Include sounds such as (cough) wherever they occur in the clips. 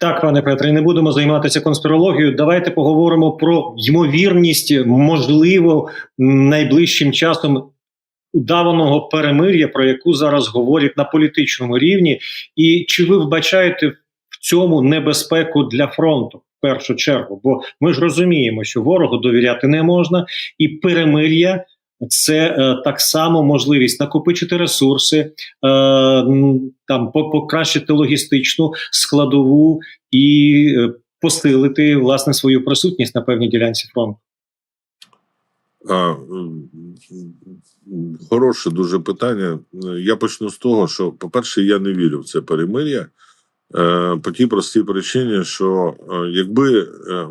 Так, пане Петре, не будемо займатися конспірологією. Давайте поговоримо про ймовірність, можливо, найближчим часом удаваного перемир'я, про яку зараз говорять на політичному рівні. І чи ви вбачаєте в цьому небезпеку для фронту в першу чергу? Бо ми ж розуміємо, що ворогу довіряти не можна, і перемир'я. Це е, так само можливість накопичити ресурси, е, там покращити логістичну складову і е, посилити власне свою присутність на певній ділянці фронту. А, хороше дуже питання. Я почну з того, що, по-перше, я не вірю в це перемир'я. Е, по тій простій причині, що е, якби е,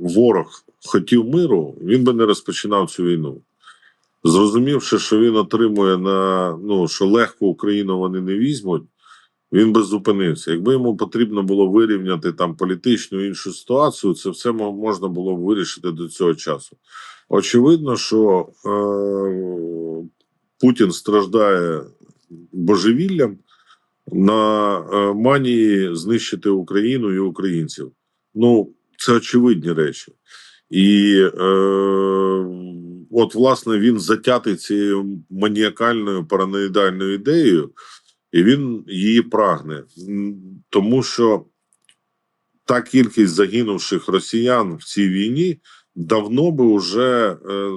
ворог хотів миру, він би не розпочинав цю війну. Зрозумівши, що він отримує на ну що легко Україну вони не візьмуть, він би зупинився. Якби йому потрібно було вирівняти там політичну іншу ситуацію, це все можна було б вирішити до цього часу. Очевидно, що е, Путін страждає божевіллям на е, манії знищити Україну і українців. Ну, це очевидні речі. І е, от, власне, він затятий цією маніакальною параноїдальною ідеєю, і він її прагне. Тому що та кількість загинувших росіян в цій війні давно би вже е,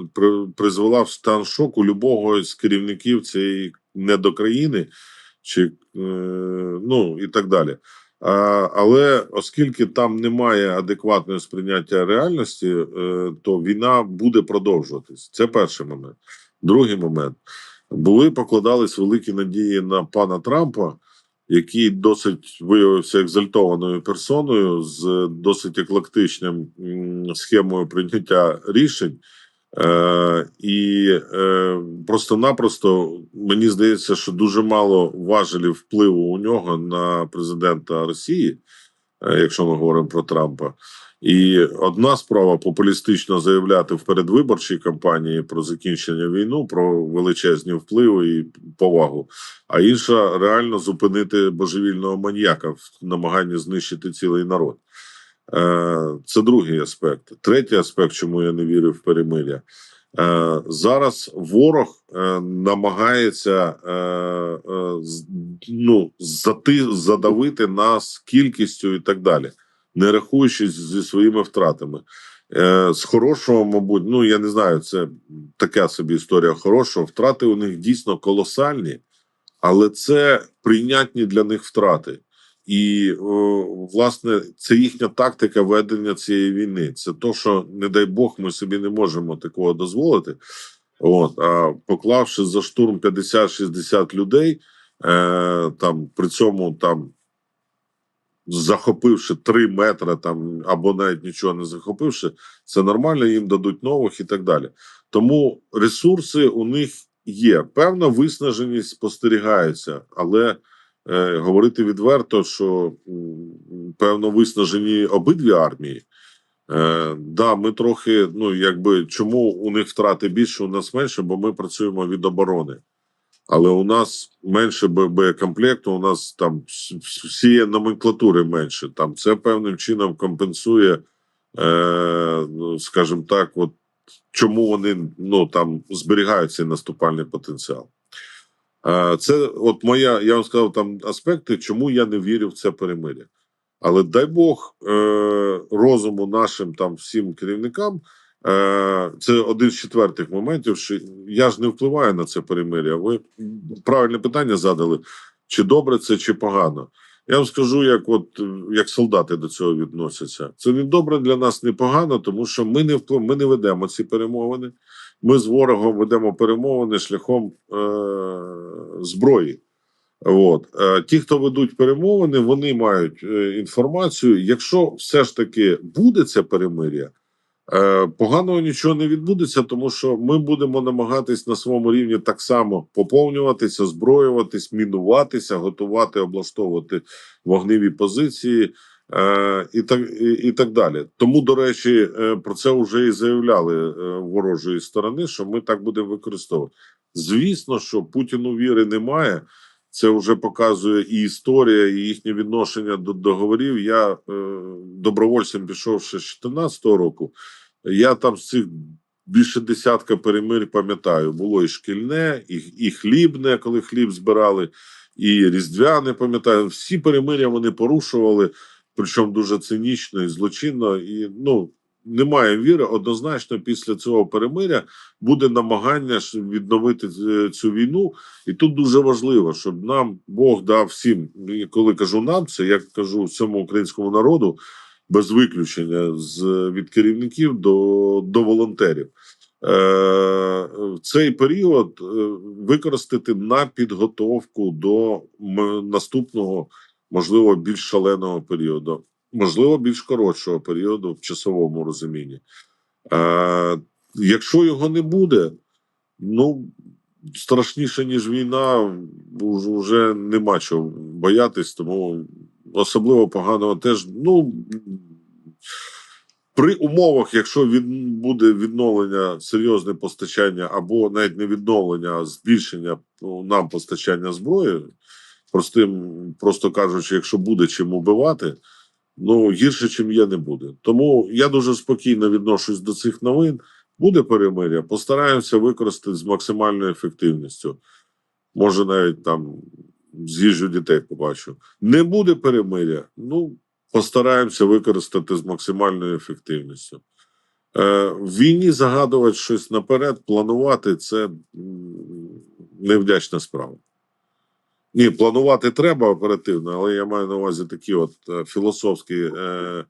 призвела в стан шоку любого з керівників цієї недокраїни, чи е, ну і так далі. Але оскільки там немає адекватного сприйняття реальності, е, то війна буде продовжуватись. Це перший момент. Другий момент були покладались великі надії на пана Трампа, який досить виявився екзальтованою персоною з досить еклектичним схемою прийняття рішень. Е, і е, просто-напросто мені здається, що дуже мало важелів впливу у нього на президента Росії, е, якщо ми говоримо про Трампа. І одна справа популістично заявляти в передвиборчій кампанії про закінчення війну, про величезні впливи і повагу, а інша реально зупинити божевільного маньяка в намаганні знищити цілий народ. Е, Це другий аспект. Третій аспект, чому я не вірю в перемир'я. Е, Зараз ворог е, намагається ну, задавити нас кількістю і так далі, не рахуючись зі своїми втратами. З хорошого, мабуть, ну я не знаю, це така собі історія хорошого. Втрати у них дійсно колосальні, але це прийнятні для них втрати. І о, власне це їхня тактика ведення цієї війни. Це то, що не дай Бог, ми собі не можемо такого дозволити. От а поклавши за штурм 50-60 людей, е, там при цьому там захопивши 3 метри, там або навіть нічого не захопивши, це нормально, їм дадуть нових і так далі. Тому ресурси у них є. Певна виснаженість спостерігається, але е, говорити відверто, що певно виснажені обидві армії. Е, да, ми трохи, ну якби чому у них втрати більше, у нас менше, бо ми працюємо від оборони. Але у нас менше боєкомплекту, у нас там вс- вс- всієї номенклатури менше. Там це певним чином компенсує, е, ну, скажімо так, от чому вони ну там зберігають цей наступальний потенціал. Це от моя, я вам сказав там аспекти, чому я не вірю в це перемир'я. Але дай Бог е, розуму нашим там всім керівникам. Е, це один з четвертих моментів. Що я ж не впливаю на це перемир'я. Ви правильне питання задали: чи добре це, чи погано. Я вам скажу, як от як солдати до цього відносяться. Це не добре для нас, не погано, тому що ми не вплив, ми не ведемо ці перемовини. Ми з ворогом ведемо перемовини шляхом е, зброї. От Е, ті, хто ведуть перемовини, вони мають е, інформацію. Якщо все ж таки буде це перемир'я, е, поганого нічого не відбудеться, тому що ми будемо намагатись на своєму рівні так само поповнюватися, зброюватись, мінуватися, готувати, облаштовувати вогневі позиції. Е, і так і, і так далі. Тому, до речі, е, про це вже і заявляли е, ворожої сторони, що ми так будемо використовувати. Звісно, що Путіну віри немає, Це вже показує і історія, і їхнє відношення до договорів. Я е, добровольцем пішов ще з 2014 року. Я там з цих більше десятка перемирь пам'ятаю. Було і шкільне, і, і хлібне, коли хліб збирали, і різдвяне, пам'ятаю. Всі перемиря вони порушували, причому дуже цинічно і злочинно. І ну немає віри. Однозначно, після цього перемиря буде намагання відновити е, цю війну. І тут дуже важливо, щоб нам Бог дав всім, коли кажу нам, це я кажу всьому українському народу без виключення з від керівників до, до волонтерів. Е, цей період е, використати на підготовку до наступного, можливо, більш шаленого періоду, можливо, більш коротшого періоду в часовому розумінні. Е, якщо його не буде, ну страшніше, ніж війна, вже нема чого боятись, тому особливо поганого теж. Ну при умовах, якщо від, буде відновлення серйозне постачання, або навіть не відновлення, а збільшення ну, нам постачання зброї, простим, просто кажучи, якщо буде чим убивати, ну гірше, чим є, не буде. Тому я дуже спокійно відношусь до цих новин. Буде перемиря, постараємося використати з максимальною ефективністю. Може, навіть там з'їжджу дітей побачу. Не буде перемиря. Ну, постараємося використати з максимальною ефективністю. Е, в війні загадувати щось наперед, планувати це невдячна справа. Ні, планувати треба оперативно, але я маю на увазі такі от е, філософські е,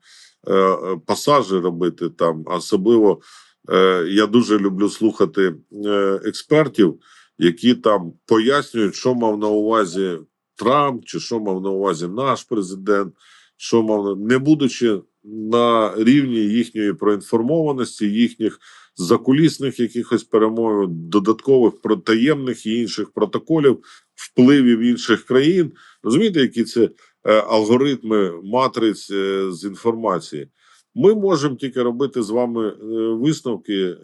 е, пасажі робити там. Особливо е, я дуже люблю слухати е, експертів, які там пояснюють, що мав на увазі Трамп, чи що мав на увазі наш президент, що мав не будучи на рівні їхньої проінформованості, їхніх закулісних якихось перемов, додаткових про- таємних і інших протоколів, впливів інших країн. Розумієте, які це е, алгоритми матриць е, з інформації? Ми можемо тільки робити з вами е, висновки.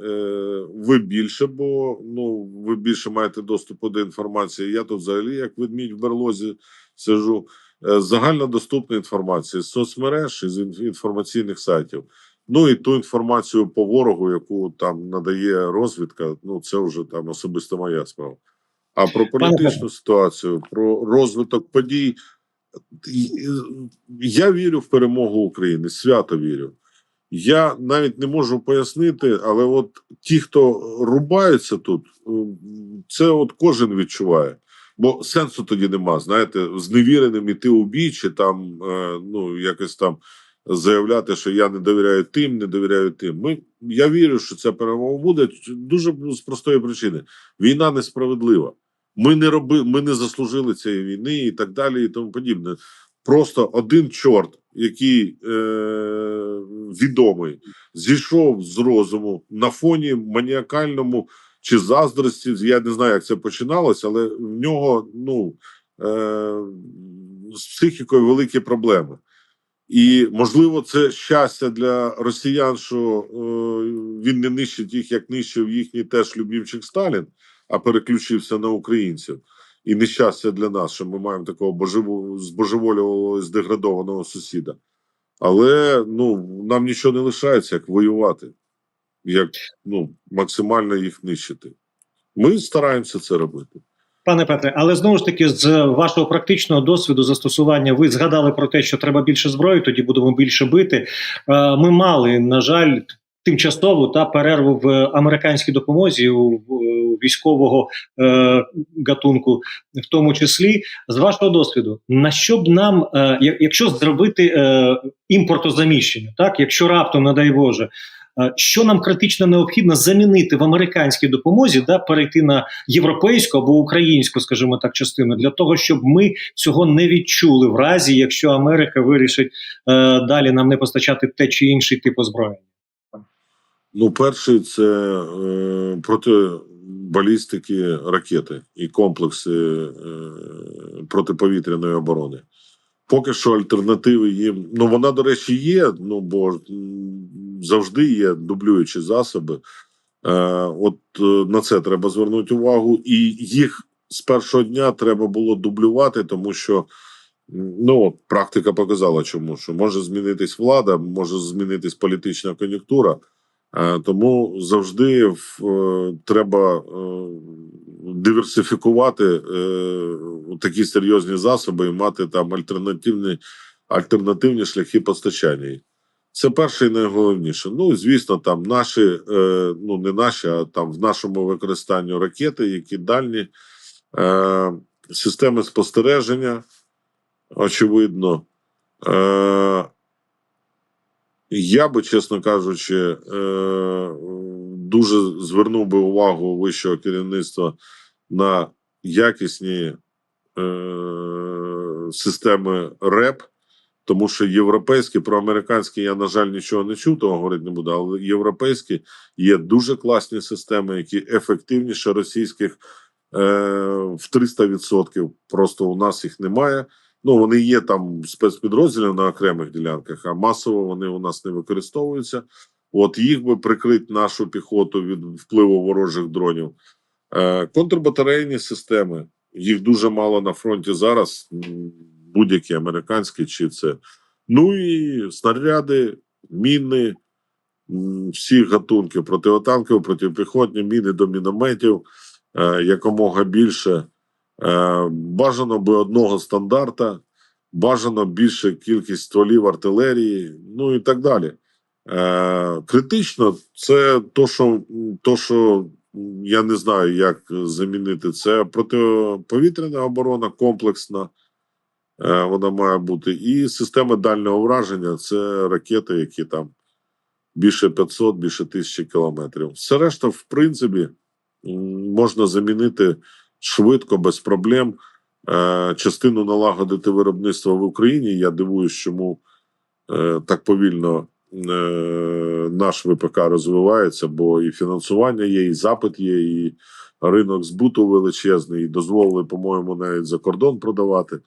Ви більше, бо ну ви більше маєте доступу до інформації. Я тут взагалі, як ведмідь в берлозі, сижу. Загальнодоступна інформація з соцмереж і з інформаційних сайтів. Ну і ту інформацію по ворогу, яку там надає розвідка. Ну це вже там особисто моя справа. А про політичну ситуацію, про розвиток подій. Я вірю в перемогу України, свято вірю. Я навіть не можу пояснити, але от ті, хто рубаються тут, це от кожен відчуває. Бо сенсу тоді нема, знаєте, з невіреним іти у бій, чи там е, ну якось там заявляти, що я не довіряю тим, не довіряю тим. Ми я вірю, що ця перемога буде дуже з простої причини: війна несправедлива. Ми не роби, ми не заслужили цієї війни і так далі, і тому подібне. Просто один чорт, який е, відомий, зійшов з розуму на фоні маніакальному чи заздрості. Я не знаю, як це починалося, але в нього ну е, з психікою великі проблеми. І можливо, це щастя для росіян, що е, він не нищить їх, як нищив їхній теж любімчик Сталін, а переключився на українців. І нещастя для нас, що ми маємо такого божеву, збожеволювалого, здеградованого сусіда. Але ну, нам нічого не лишається, як воювати, як ну, максимально їх нищити. Ми стараємося це робити. Пане Петре, але знову ж таки, з вашого практичного досвіду застосування, ви згадали про те, що треба більше зброї, тоді будемо більше бити. Е, Ми мали, на жаль, тимчасову та перерву в американській допомозі у, у військового е, гатунку, в тому числі. З вашого досвіду, на що б нам, е, якщо зробити е, імпортозаміщення, так якщо раптом, не дай Боже. е, Що нам критично необхідно замінити в американській допомозі, да перейти на європейську або українську, скажімо так, частину для того, щоб ми цього не відчули в разі, якщо Америка вирішить е, далі нам не постачати те чи інший тип озброєння. Ну, перший це е, проти балістики ракети і комплекси е, протиповітряної оборони. Поки що альтернативи їм. Ну, вона, до речі, є, ну бо завжди є дублюючі засоби. Е, от е, на це треба звернути увагу, і їх з першого дня треба було дублювати, тому що ну, практика показала, чому що може змінитись влада, може змінитись політична кон'юнктура. Е, Тому завжди е, треба е, диверсифікувати такі серйозні засоби і мати там альтернативні, альтернативні шляхи постачання. Це перше і найголовніше. Ну, звісно, там наші, ну не наші, а там в нашому використанні ракети, які дальні, системи спостереження, очевидно. Я би, чесно кажучи, е, дуже звернув би увагу вищого керівництва на якісні е, системи РЕП, тому що європейські, про американські я, на жаль, нічого не чув, того говорити не буду, але європейські є дуже класні системи, які ефективніше російських е, в 300%. Просто у нас їх немає. Ну, вони є там спецпідрозділів на окремих ділянках, а масово вони у нас не використовуються. От їх би прикрити нашу піхоту від впливу ворожих дронів. Е, контрбатарейні системи, їх дуже мало на фронті зараз, будь-які американські чи це. Ну і снаряди, міни, всі гатунки противотанкові, протипіхотні, міни до мінометів, е, якомога більше. Е, бажано би одного стандарта, бажано більше кількість стволів артилерії, ну і так далі. Е, критично, це то, що, то, що я не знаю, як замінити це. Протиповітряна оборона комплексна. Е, вона має бути. І система дальнього враження це ракети, які там більше 500, більше 1000 кілометрів. Все решта, в принципі, можна замінити швидко, без проблем. Е, частину налагодити виробництво в Україні. Я дивуюсь, чому е, так повільно е, наш ВПК розвивається, бо і фінансування є, і запит є, і ринок збуту величезний, і дозволили, по-моєму, навіть за кордон продавати.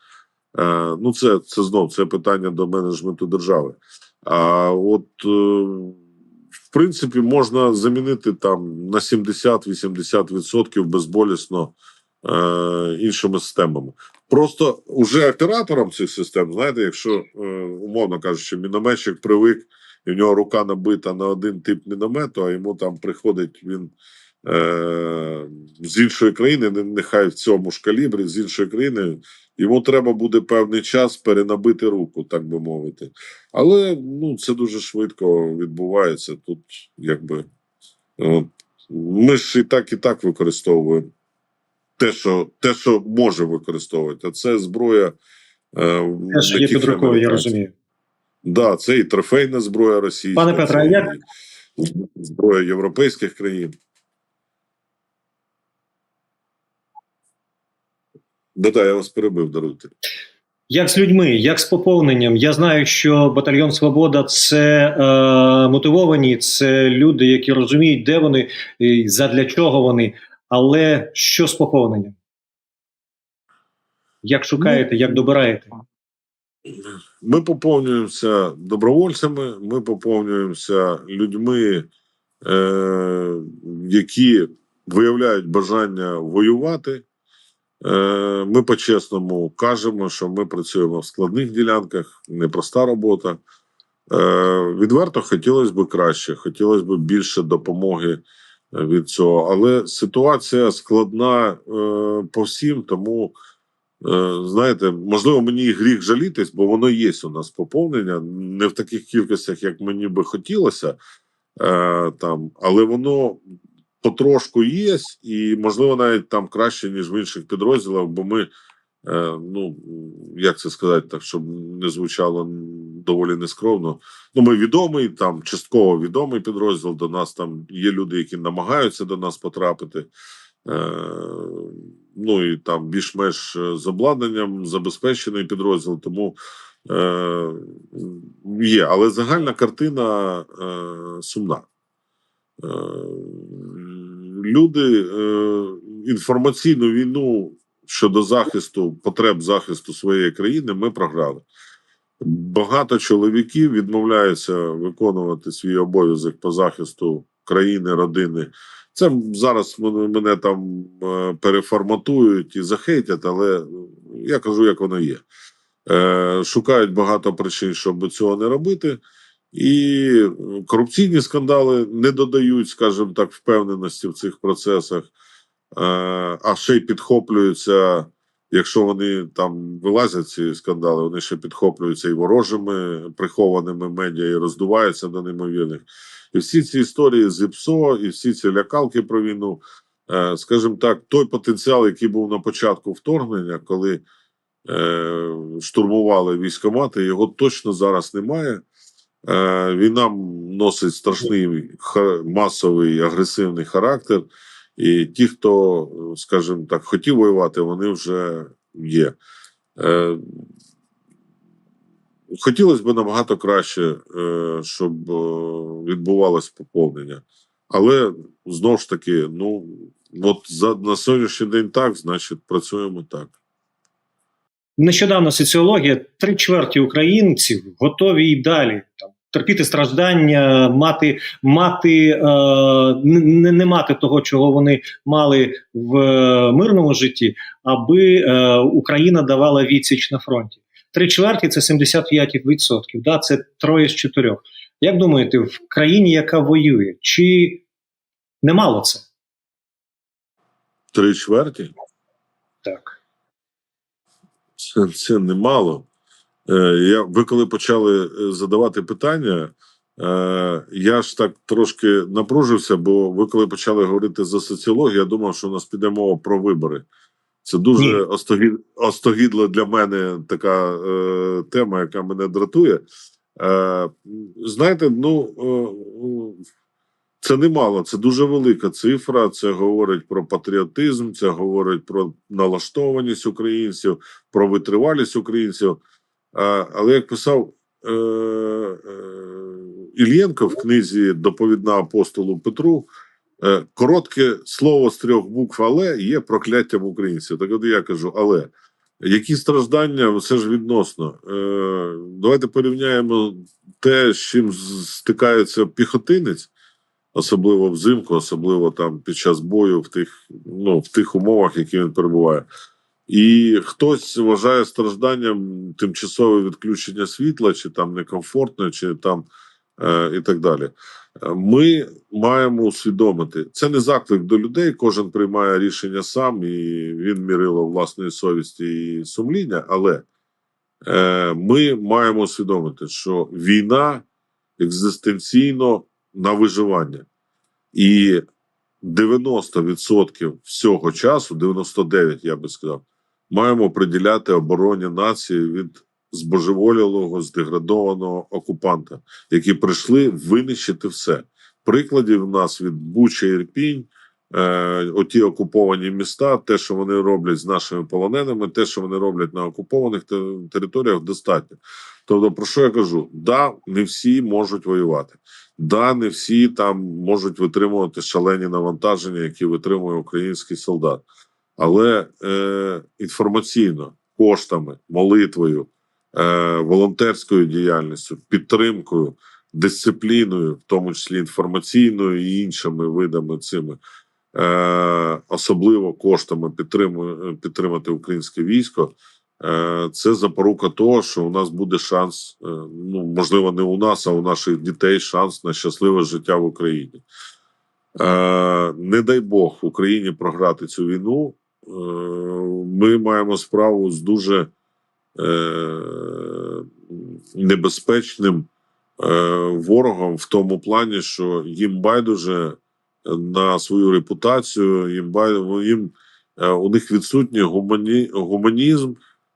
Ну, це, це знов це питання до менеджменту держави. А от, в принципі, можна замінити там на 70-80% безболісно іншими системами. Просто уже операторам цих систем, знаєте, якщо е, умовно кажучи, мінометчик привик, і в нього рука набита на один тип міномету, а йому там приходить він е, з іншої країни, не- нехай в цьому ж калібрі, з іншої країни, йому треба буде певний час перенабити руку, так би мовити. Але ну, це дуже швидко відбувається. Тут якби е, ми ж і так, і так використовуємо те, що, те, що може використовувати, а це зброя. Е, Те, що є під рукою, я розумію. Да, це і трофейна зброя російська, Пане Петре, а як- зброя європейських країн. Да-да, я вас перебив, даруйте. Як з людьми, як з поповненням? Я знаю, що батальйон Свобода це е, мотивовані, це люди, які розуміють, де вони, і задля чого вони. Але що з поповненням? Як шукаєте, як добираєте? Ми поповнюємося добровольцями, ми поповнюємося людьми, е, які виявляють бажання воювати. Е, ми по-чесному кажемо, що ми працюємо в складних ділянках, непроста робота. Е, відверто хотілося б краще, хотілося б більше допомоги від цього. Але ситуація складна е, по всім, тому. Е, Знаєте, можливо, мені і гріх жалітись, бо воно є у нас поповнення, не в таких кількостях, як мені би хотілося, е, там, але воно потрошку є, і можливо навіть там краще, ніж в інших підрозділах, бо ми, ну як це сказати, так щоб не звучало доволі нескромно. Ну, ми відомий, там частково відомий підрозділ. До нас там є люди, які намагаються до нас потрапити. Е, ну і там більш-менш е, з обладнанням забезпечений підрозділ, тому е, є. Але загальна картина е, сумна. Е, люди е, інформаційну війну щодо захисту, потреб захисту своєї країни ми програли. Багато чоловіків відмовляються виконувати свій обов'язок по захисту країни, родини Це зараз мене, там е, переформатують і захейтять, але я кажу, як воно є. Е, шукають багато причин, щоб цього не робити. І корупційні скандали не додають, скажімо так, впевненості в цих процесах, а ще й підхоплюються, якщо вони там вилазять ці скандали, вони ще підхоплюються і ворожими прихованими медіа і роздуваються до неймовірних. І всі ці історії з ІПСО, і всі ці лякалки про війну, е, скажімо так, той потенціал, який був на початку вторгнення, коли е, штурмували військомати, його точно зараз немає. Е, війна носить страшний масовий агресивний характер, і ті, хто, скажімо так, хотів воювати, вони вже є. Е, хотілося б набагато краще, е, щоб е, відбувалось поповнення. Але знову ж таки, ну от за на сьогоднішній день так, значить, працюємо так. Нещодавно соціологія три чверті українців готові і далі там терпіти страждання, мати, мати е, не, не мати того, чого вони мали в е, мирному житті, аби е, Україна давала відсіч на фронті. Три чверті це 75%. Да, це троє з чотирьох. Як думаєте, в країні, яка воює, чи немало це? Три чверті. Так. Це, це немало. Е, я, ви коли почали е, задавати питання, е, я ж так трошки напружився, бо ви коли почали говорити за соціологію, я думав, що у нас піде мова про вибори. Це дуже остогід, остогідла для мене така е, тема, яка мене дратує. Е, знаєте, ну е, це немало, це дуже велика цифра. Це говорить про патріотизм, це говорить про налаштованість українців, про витривалість українців. Але як писав е, е, Ільєнко в книзі Доповідна апостолу Петру, е, коротке слово з трьох букв але є прокляттям українців. Так от я кажу, але які страждання, все ж відносно. Давайте порівняємо те, з чим стикається піхотинець, особливо взимку, особливо там під час бою в тих, ну, в тих умовах, які він перебуває. І хтось вважає стражданням тимчасове відключення світла, чи там некомфортно, чи там е, і так далі. Ми маємо усвідомити, це не заклик до людей, кожен приймає рішення сам, і він мірило власної совісті і сумління. Але е, ми маємо усвідомити, що війна екзистенційно на виживання. І 90% всього часу, 99%, я би сказав, маємо приділяти обороні нації від збожеволілого, здеградованого окупанта, які прийшли винищити все. Прикладів в нас від Буча Ірпінь, е, оті окуповані міста, те, що вони роблять з нашими полоненими, те, що вони роблять на окупованих територіях, достатньо. Тобто, про що я кажу? Да, не всі можуть воювати. Да, не всі там можуть витримувати шалені навантаження, які витримує український солдат. Але е, інформаційно, коштами, молитвою, е, волонтерською діяльністю, підтримкою, дисципліною, в тому числі інформаційною і іншими видами цими, е, особливо коштами підтримати українське військо. Е, Це запорука того, що у нас буде шанс, е, ну можливо, не у нас, а у наших дітей шанс на щасливе життя в Україні. Не дай Бог Україні програти цю війну. Е, Ми маємо справу з дуже е, небезпечним е, ворогом в тому плані, що їм байдуже на свою репутацію, їм байдуже, їм е, у них відсутній гумані, гуманізм,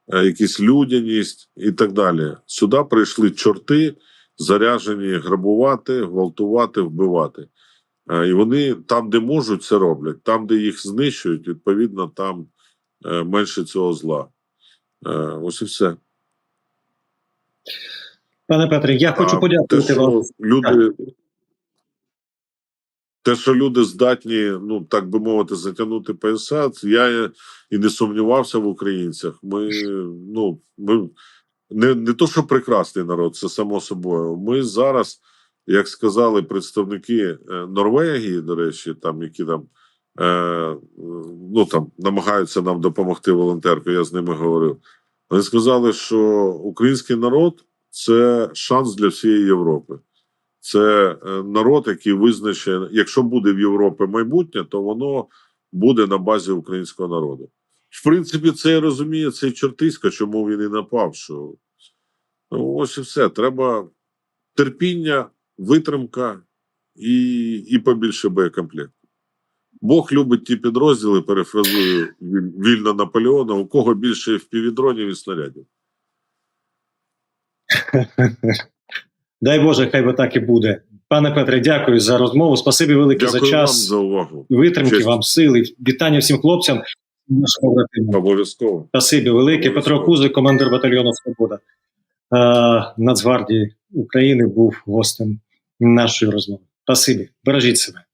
якісь людяність і так далі. Сюди прийшли чорти, заряжені грабувати, гвалтувати, вбивати. Е, І вони там, де можуть, це роблять. Там, де їх знищують, відповідно, там е, менше цього зла. Е, Ось і все. Пане Петре, я хочу А подякувати те, вам. люди, те, що люди здатні, ну так би мовити, затягнути пояса, я і не сумнівався в українцях. Ми ну ми не, не то, що прекрасний народ, це само собою. Ми зараз як сказали представники е, Норвегії, до речі, там які там. Е, ну там намагаються нам допомогти волонтеркою, я з ними говорив. Вони сказали, що український народ це шанс для всієї Європи. Це е, народ, який визначає, якщо буде в Європі майбутнє, то воно буде на базі українського народу. В принципі, це я розумію, цей чортиська, чому він і напав. Що ну, ось і все. Треба терпіння, витримка і, і побільше боєкомплекту. Бог любить ті підрозділи, перефразую вільно Наполеона, у кого більше впівдронів і снарядів. (laughs) Дай Боже, хай би так і буде. Пане Петре, дякую за розмову. Спасибі велике Дякую за вам час, за увагу. витримки Честь. вам сили. Вітання всім хлопцям. Обов'язково. Спасибі велике. Обов'язково. Петро Кузик, командир батальйону Свобода е, Нацгвардії України, був гостем нашої розмови. Спасибі. Бережіть себе.